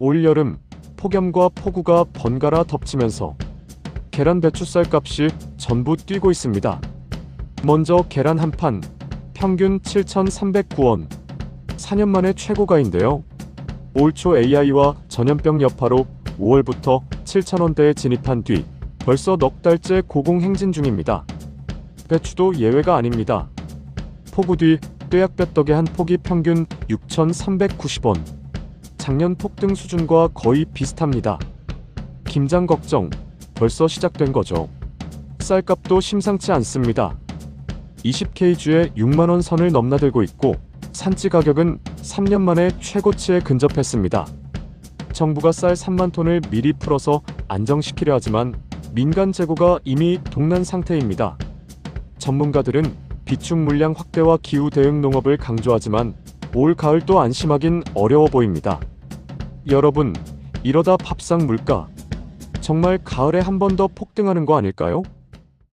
올여름 폭염과 폭우가 번갈아 덮치면서 계란 배추쌀 값이 전부 뛰고 있습니다. 먼저 계란 한 판 평균 7,309원. 4년 만에 최고가인데요. 올 초 AI와 전염병 여파로 5월부터 7,000원대에 진입한 뒤 벌써 넉 달째 고공행진 중입니다. 배추도 예외가 아닙니다. 폭우 뒤 뙤약볕떡의 한 폭이 평균 6,390원. 작년 폭등 수준과 거의 비슷합니다. 김장 걱정 벌써 시작된 거죠. 쌀값도 심상치 않습니다. 20kg에 6만원 선을 넘나들고 있고 산지 가격은 3년 만에 최고치에 근접했습니다. 정부가 쌀 3만 톤을 미리 풀어서 안정시키려 하지만 민간 재고가 이미 동난 상태입니다. 전문가들은 비축 물량 확대와 기후 대응 농업을 강조하지만 올 가을도 안심하긴 어려워 보입니다. 여러분, 이러다 밥상 물가 정말 가을에 한 번 더 폭등하는 거 아닐까요?